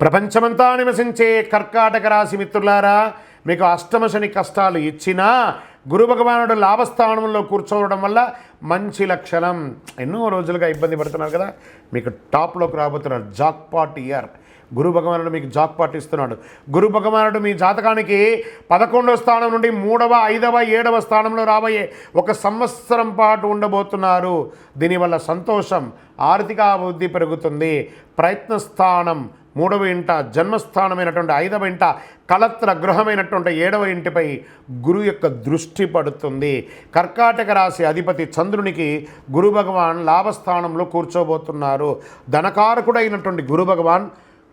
ప్రపంచమంతా నివసించే కర్కాటక రాశి మిత్రులారా మీకు అష్టమ శని కష్టాలు ఇచ్చినా గురు భగవానుడు లాభస్థానంలో కూర్చోవడం వల్ల మంచి లక్షణం. ఎన్నో రోజులుగా ఇబ్బంది పడుతున్నారు కదా మీకు టాప్లోకి రాబోతున్నారు. Jackpot year. గురు భగవానుడు మీకు జాక్పాట్ ఇస్తున్నాడు. గురు భగవానుడు మీ జాతకానికి పదకొండవ స్థానం నుండి మూడవ ఐదవ ఏడవ స్థానంలో రాబోయే ఒక సంవత్సరం పాటు ఉండబోతున్నారు. దీనివల్ల సంతోషం ఆర్థిక అభివృద్ధి పెరుగుతుంది. ప్రయత్న స్థానం మూడవ ఇంట జన్మస్థానమైనటువంటి ఐదవ ఇంట కలత్ర గృహమైనటువంటి ఏడవ ఇంటిపై గురు యొక్క దృష్టి పడుతుంది. కర్కాటక రాశి అధిపతి చంద్రునికి గురు భగవాన్ లాభస్థానంలో కూర్చోబోతున్నారు. ధనకారకుడైనటువంటి గురు భగవాన్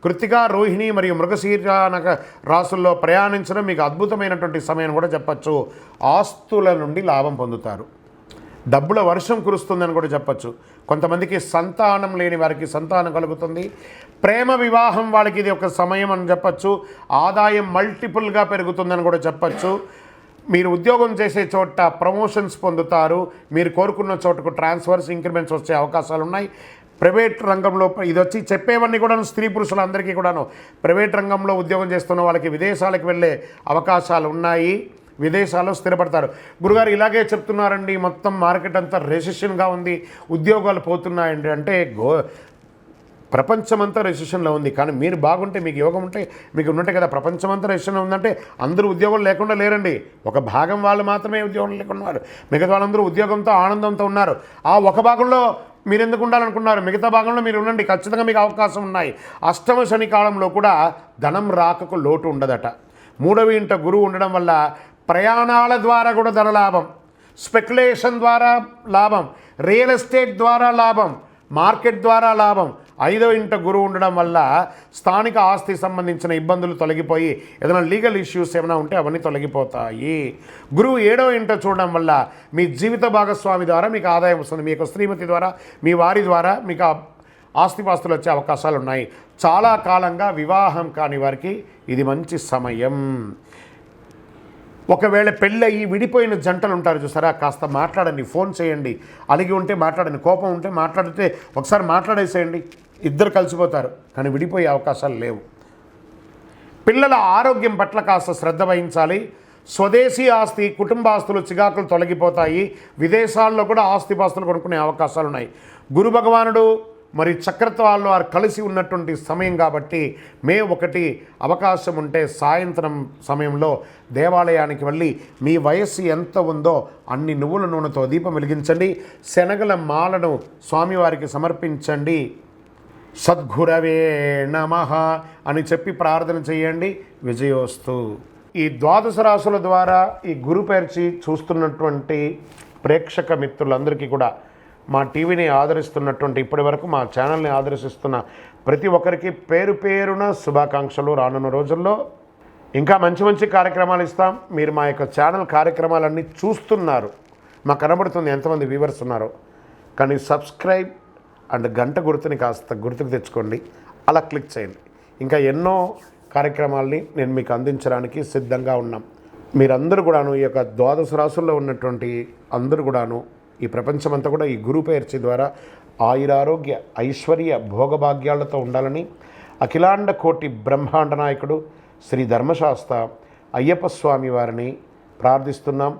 కృతిక రోహిణి మరియు మృగశీర్యానక రాసుల్లో ప్రయాణించడం మీకు అద్భుతమైనటువంటి సమయం కూడా చెప్పచ్చు. ఆస్తుల నుండి లాభం పొందుతారు. డబ్బుల వర్షం కురుస్తుందని కూడా చెప్పచ్చు. కొంతమందికి సంతానం లేని వారికి సంతానం కలుగుతుంది. ప్రేమ వివాహం వాళ్ళకి ఇది ఒక సమయం అని చెప్పచ్చు. ఆదాయం మల్టిపుల్గా పెరుగుతుందని కూడా చెప్పచ్చు. మీరు ఉద్యోగం చేసే చోట ప్రమోషన్స్ పొందుతారు. మీరు కోరుకున్న చోటుకు ట్రాన్స్ఫర్స్ ఇంక్రిమెంట్స్ వచ్చే అవకాశాలు ఉన్నాయి. ప్రైవేట్ రంగంలో ఇది వచ్చి చెప్పేవన్నీ కూడాను స్త్రీ పురుషులందరికీ కూడాను. ప్రైవేట్ రంగంలో ఉద్యోగం చేస్తున్న వాళ్ళకి విదేశాలకు వెళ్ళే అవకాశాలు ఉన్నాయి. విదేశాల్లో స్థిరపడతారు. గురుగారు ఇలాగే చెప్తున్నారండి మొత్తం మార్కెట్ అంతా రెసిషన్గా ఉంది ఉద్యోగాలు పోతున్నాయండి అంటే గో ప్రపంచమంతా రెసిషన్లో ఉంది. కానీ మీరు బాగుంటే మీకు యోగం ఉంటే మీకు ఉన్నట్టే కదా ప్రపంచమంతా రెసిషన్లో ఉందంటే అందరూ ఉద్యోగం లేకుండా లేరండి. ఒక భాగం వాళ్ళు మాత్రమే ఉద్యోగం లేకుండా ఉన్నారు. మిగతా వాళ్ళందరూ ఉద్యోగంతో ఆనందంతో ఉన్నారు. ఆ ఒక భాగంలో మీరు ఎందుకు ఉండాలనుకున్నారు మిగతా భాగంలో మీరు ఉండండి. ఖచ్చితంగా మీకు అవకాశం ఉన్నాయి. అష్టమ శని కాలంలో కూడా ధనం రాకకు లోటు ఉండదట. మూడవ ఇంట గురువు ఉండడం వల్ల ప్రయాణాల ద్వారా కూడా ధన లాభం. స్పెక్యులేషన్ ద్వారా లాభం. రియల్ ఎస్టేట్ ద్వారా లాభం. మార్కెట్ ద్వారా లాభం. ఐదవ ఇంట గురువు ఉండడం వల్ల స్థానిక ఆస్తి సంబంధించిన ఇబ్బందులు తొలగిపోయి ఏదైనా లీగల్ ఇష్యూస్ ఏమైనా ఉంటే అవన్నీ తొలగిపోతాయి. గురువు ఏడవ ఇంట చూడడం వల్ల మీ జీవిత భాగస్వామి ద్వారా మీకు ఆదాయం వస్తుంది. మీ యొక్క శ్రీమతి ద్వారా మీ వారి ద్వారా మీకు ఆస్తిపాస్తులు వచ్చే అవకాశాలు ఉన్నాయి. చాలా కాలంగా వివాహం కాని వారికి ఇది మంచి సమయం. ఒకవేళ పెళ్ళయి విడిపోయిన జంటలు ఉంటారు చూసారా? కాస్త మాట్లాడండి ఫోన్ చేయండి. అలిగి ఉంటే మాట్లాడండి కోపం ఉంటే మాట్లాడితే ఒకసారి మాట్లాడేసేయండి. ఇద్దరు కలిసిపోతారు కానీ విడిపోయే అవకాశాలు లేవు. పిల్లల ఆరోగ్యం పట్ల కాస్త శ్రద్ధ వహించాలి. స్వదేశీ ఆస్తి కుటుంబాస్తులు చికాకులు తొలగిపోతాయి. విదేశాల్లో కూడా ఆస్తిపాస్తులు కొనుక్కునే అవకాశాలు ఉన్నాయి గురు భగవానుడు మరి చక్రత్వాలు వారు కలిసి ఉన్నటువంటి సమయం కాబట్టి మే ఒకటి అవకాశం ఉంటే సాయంత్రం సమయంలో దేవాలయానికి వెళ్ళి మీ వయస్సు ఎంత ఉందో అన్ని నువ్వుల నూనెతో దీపం వెలిగించండి. శనగల మాలను స్వామివారికి సమర్పించండి. సద్గురవే నమ అని చెప్పి ప్రార్థన చేయండి. విజయోస్తు. ఈ ద్వాదశ రాశుల ద్వారా ఈ గురు పేర్చి చూస్తున్నటువంటి ప్రేక్షక మిత్రులందరికీ కూడా మా టీవీని ఆదరిస్తున్నటువంటి ఇప్పటి వరకు మా ఛానల్ని ఆదర్శిస్తున్న ప్రతి ఒక్కరికి పేరు పేరున శుభాకాంక్షలు. రానున్న రోజుల్లో ఇంకా మంచి మంచి కార్యక్రమాలు ఇస్తాం. మీరు మా యొక్క ఛానల్ కార్యక్రమాలన్నీ చూస్తున్నారు. మాకు కనబడుతుంది ఎంతమంది వ్యూవర్స్ ఉన్నారో. కానీ సబ్స్క్రైబ్ అండ్ గంట గుర్తుని కాస్త గుర్తుకు తెచ్చుకోండి. అలా క్లిక్ చేయండి. ఇంకా ఎన్నో కార్యక్రమాల్ని నేను మీకు అందించడానికి సిద్ధంగా ఉన్నాం. మీరందరూ కూడాను ఈ యొక్క ద్వాదశ రాసుల్లో ఉన్నటువంటి అందరూ కూడాను ఈ ప్రపంచమంతా కూడా ఈ గురు పేర్చి ద్వారా ఆయురారోగ్య ఐశ్వర్య భోగభాగ్యాలతో ఉండాలని అఖిలాండ కోటి బ్రహ్మాండ నాయకుడు శ్రీ ధర్మశాస్త్ర అయ్యప్ప స్వామి వారిని ప్రార్థిస్తున్నాం.